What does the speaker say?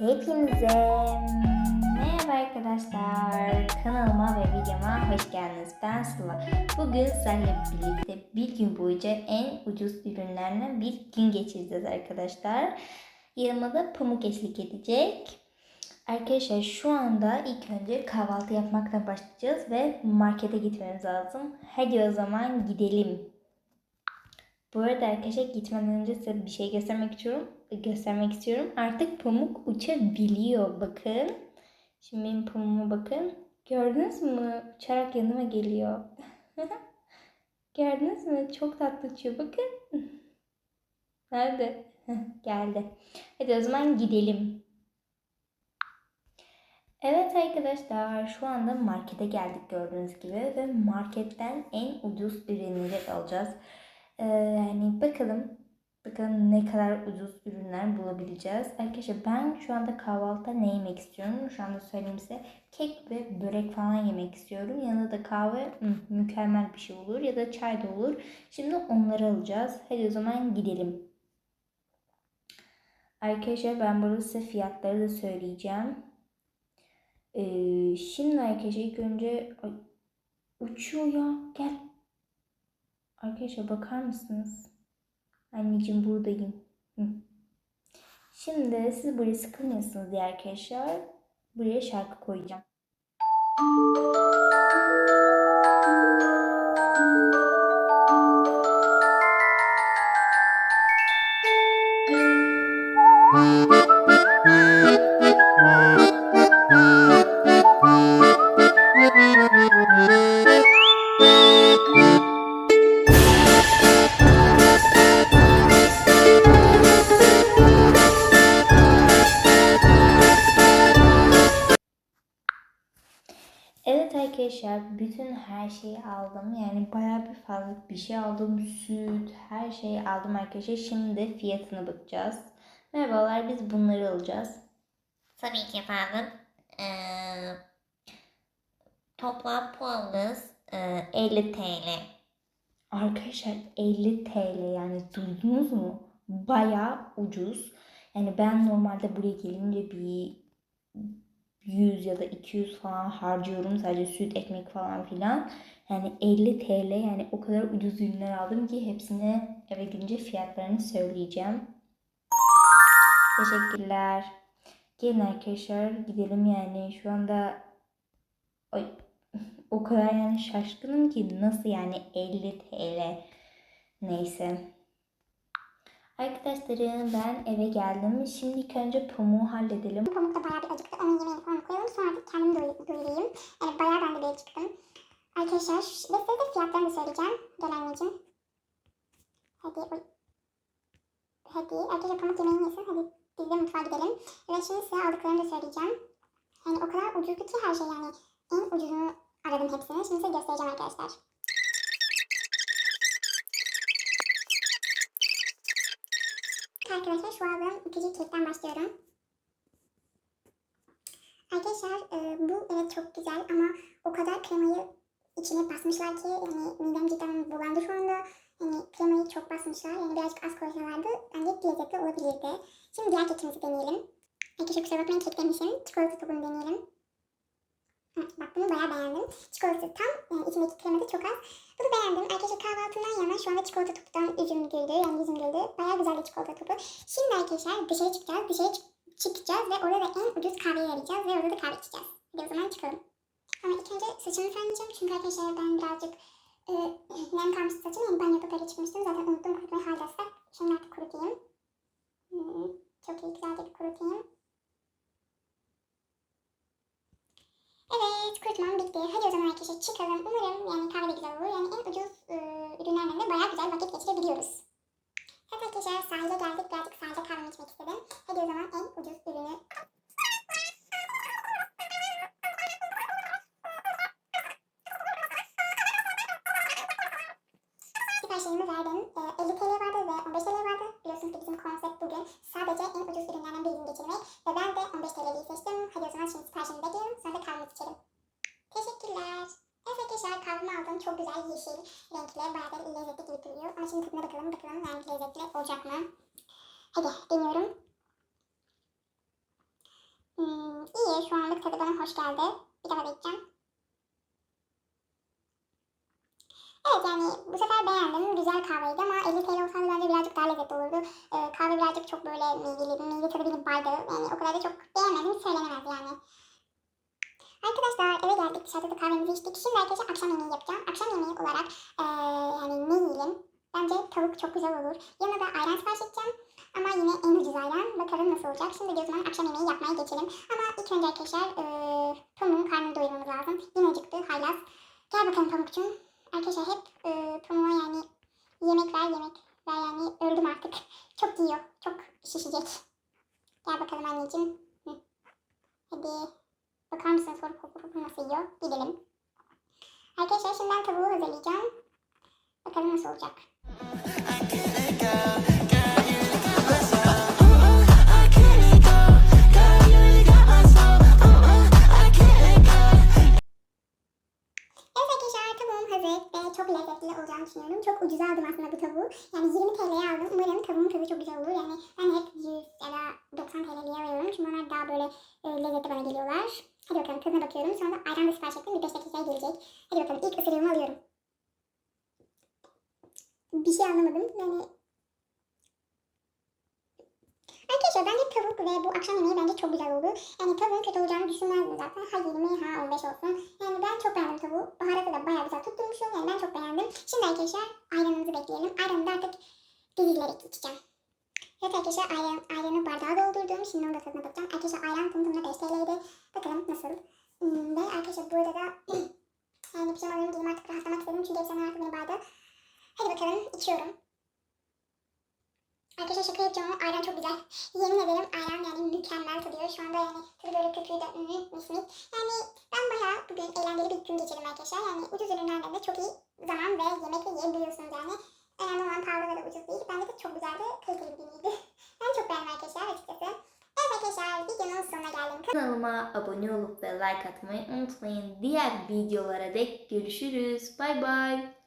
Hepinize merhaba arkadaşlar. Kanalıma ve videoma hoş geldiniz. Ben Sıla. Bugün sizlerle birlikte bir gün boyunca en ucuz ürünlerle bir gün geçireceğiz arkadaşlar. Yanıma da pamuk eşlik edecek. Arkadaşlar şu anda ilk önce kahvaltı yapmaktan başlayacağız ve markete gitmemiz lazım. Hadi o zaman gidelim. Bu arada arkadaşlar gitmeden önce size bir şey göstermek istiyorum. Göstermek istiyorum. Artık pamuk uçabiliyor. Bakın. Şimdi benim pamuğuma bakın. Gördünüz mü? Uçarak yanıma geliyor. Gördünüz mü? Çok tatlı uçuyor. Bakın. Nerede? Geldi. Hadi o zaman gidelim. Evet arkadaşlar şu anda markete geldik gördüğünüz gibi ve marketten en ucuz ürünleri alacağız. Ee, yani bakalım bakalım ne kadar ucuz ürünler bulabileceğiz. Arkadaşlar ben şu anda kahvaltıda ne yemek istiyorum? Şu anda söyleyeyim size kek ve börek falan yemek istiyorum. Yanında da kahve mükemmel bir şey olur ya da çay da olur. Şimdi onları alacağız. Hadi o zaman gidelim. Arkadaşlar ben burada size fiyatları da söyleyeceğim. Ee, şimdi arkadaşlar ilk önce Ay, uçuyor ya gel. Arkadaşlar bakar mısınız? Anneciğim buradayım. Şimdi siz buraya sıkılmıyorsunuz diye arkadaşlar buraya şarkı koyacağım. Evet arkadaşlar bütün her şeyi aldım. Yani bayağı bir fazla bir şey aldım. Süt, her şeyi aldım arkadaşlar. Şimdi fiyatına bakacağız. Merhabalar biz bunları alacağız. Tabii ki efendim. Ee, toplam puanınız e, 50 TL. Arkadaşlar 50 TL yani duydunuz mu? Bayağı ucuz. Yani ben normalde buraya gelince bir 100 ya da 200 falan harcıyorum sadece süt, ekmek falan filan. Yani 50 TL yani o kadar ucuz ürünler aldım ki hepsine eve gidince fiyatlarını söyleyeceğim. Teşekkürler. Gelin arkadaşlar gidelim yani şu anda Ay, o kadar yani şaşkınım ki nasıl yani 50 TL neyse. Arkadaşlarım ben eve geldim. Şimdi ilk önce pamuğu halledelim. Pamuk da bayağı bir acıktı. Onun yemeğini falan koyalım. Sonra artık kendim doy- doyurayım. Yani bayağı ben de bir acıktım. Arkadaşlar ve size de fiyatlarını da söyleyeceğim. Gel anneciğim. Hadi. Oy. Hadi. Arkadaşlar pamuk yemeğini yesin. Hadi biz de mutfağa gidelim. Ve şimdi size aldıklarını da söyleyeceğim. Yani o kadar ucuzdu ki her şey yani. En ucuzunu aradım hepsini. Şimdi size göstereceğim arkadaşlar. Arkadaşlar şu aldığım küçük kekten başlıyorum. Arkadaşlar e, bu evet çok güzel ama o kadar kremayı içine basmışlar ki yani midem cidden bulandı şu anda. Yani kremayı çok basmışlar. Yani birazcık az koysalardı bence lezzetli olabilirdi. Şimdi diğer kekimizi deneyelim. Arkadaşlar kusura bakmayın kek demişim. Çikolata topunu deneyelim. Bak bunu bayağı beğendim. Çikolatası tam yani içindeki krema da çok az. Bunu beğendim. Arkadaşlar kahvaltımdan yana şu anda çikolata toptan yüzüm güldü. Yani yüzüm güldü. Bayağı güzel bir çikolata topu. Şimdi arkadaşlar dışarı çıkacağız. Dışarı çık- çıkacağız ve orada da en ucuz kahveyi arayacağız ve orada da kahve içeceğiz. Hadi o zaman çıkalım. Ama ilk önce saçımı fönleyeceğim. Çünkü arkadaşlar ben birazcık e, nem kalmıştı saçım. Yani banyo yapıp öyle çıkmıştım. Zaten unuttum kurutmayı ıslak. Şimdi artık kurutayım. Hmm, çok iyi güzelce bir kurutayım. Evet kurutmam bitti. Hadi o zaman arkadaşlar çıkalım. Umarım yani kahve de güzel olur. Yani en ucuz e, ürünlerle de bayağı geçirebiliyoruz. Evet arkadaşlar sahile geldik. Birazcık sahilde kahve içmek istedim. Hadi o zaman en ucuz ürünü Siparişlerimi verdim. Ee, 50 TL vardı ve 15 TL vardı. Biliyorsunuz ki bizim konsept bugün sadece en ucuz ürünlerden birini geçirmek. Ve ben de 15 TL'yi seçtim. Hadi o zaman şimdi siparişimi bekliyorum. Sonra da kahvemi içelim. Teşekkürler. Evet arkadaşlar kahvemi aldım. Çok güzel yeşil renkli. Bayağı da lezzetli gibi duruyor. Ama şimdi tadına bakalım. Bakalım yani lezzetli olacak mı? Hadi deniyorum. hoş geldi. Bir daha da içeceğim. Evet yani bu sefer beğendim. Güzel kahveydi ama 50 TL olsaydı bence birazcık daha lezzetli olurdu. Ee, kahve birazcık çok böyle meyveli, meyve tadı bir baydı. Yani o kadar da çok beğenmedim söylenemez yani. Arkadaşlar dışarıda da kahvemizi içtik. Şimdi arkadaşlar akşam yemeği yapacağım. Akşam yemeği olarak eee yani ne yiyelim? Bence tavuk çok güzel olur. Yanına da ayran sipariş edeceğim. Ama yine en ucuz ayran. Bakalım nasıl olacak. Şimdi de o zaman akşam yemeği yapmaya geçelim. Ama ilk önce arkadaşlar eee Pamuk'un karnını doyurmamız lazım. Yine acıktı haylaz. Gel bakalım Pamuk'cum. Arkadaşlar hep eee Pamuk'a yani yemek ver yemek ver yani öldüm artık. Çok yiyor. Çok şişecek. Gel bakalım anneciğim. Hadi. Bakar mısınız soru koku nasıl yiyor? Gidelim. Arkadaşlar şimdi ben tavuğu hazırlayacağım. Bakalım nasıl olacak. Olacağını düşünüyorum. Çok ucuza aldım aslında bu tavuğu. Yani 20 TL'ye aldım. Umarım tavuğun tadı çok güzel olur. Yani ben hep 100 ya da 90 TL'ye alıyorum. Çünkü onlar daha böyle e, lezzetli bana geliyorlar. Hadi bakalım tadına bakıyorum. Sonra da ayran da sipariş ettim. Bir 5 dakikaya gelecek. Hadi bakalım ilk ısırığımı alıyorum. Bir şey anlamadım. Yani Arkadaşlar bence tavuk ve bu akşam yemeği bence çok güzel oldu. Yani tavuğun kötü olacağını düşünmezdim zaten. Ha 20 ha 15 olsun. Yani ben çok beğendim tavuğu. Baharatı da bayağı güzel tutturmuşum. Yani ben çok beğendim. Şimdi arkadaşlar ayranımızı bekleyelim. Ayranı da artık dizilerek içeceğim. Evet arkadaşlar ayran, ayranı bardağa doldurdum. Şimdi onu da tadına bakacağım. Arkadaşlar ayran tamına 5 TL'ydi. Bakalım nasıl. Hmm, ve arkadaşlar burada da yani pijamalarımı giydim artık rahatlamak istedim. Çünkü hepsinden artık beni bağırdı. Hadi bakalım içiyorum. Arkadaşlar şaka yapacağım ama ayran çok güzel. Yemin ederim ayran yani mükemmel tadıyor. Şu anda yani tadı böyle köpüğü de ıı, mis mis. Yani ben bayağı bugün eğlenceli bir gün geçirdim arkadaşlar. Yani ucuz ürünlerden de çok iyi zaman ve yemek yiyebiliyorsunuz yani. Önemli olan pahalı ve de ucuz değil. Bence de çok güzel de kaliteli bir günüydü. ben çok beğendim arkadaşlar açıkçası. Evet arkadaşlar videonun sonuna geldim. Kanalıma abone olup ve like atmayı unutmayın. Diğer videolara dek görüşürüz. Bay bay.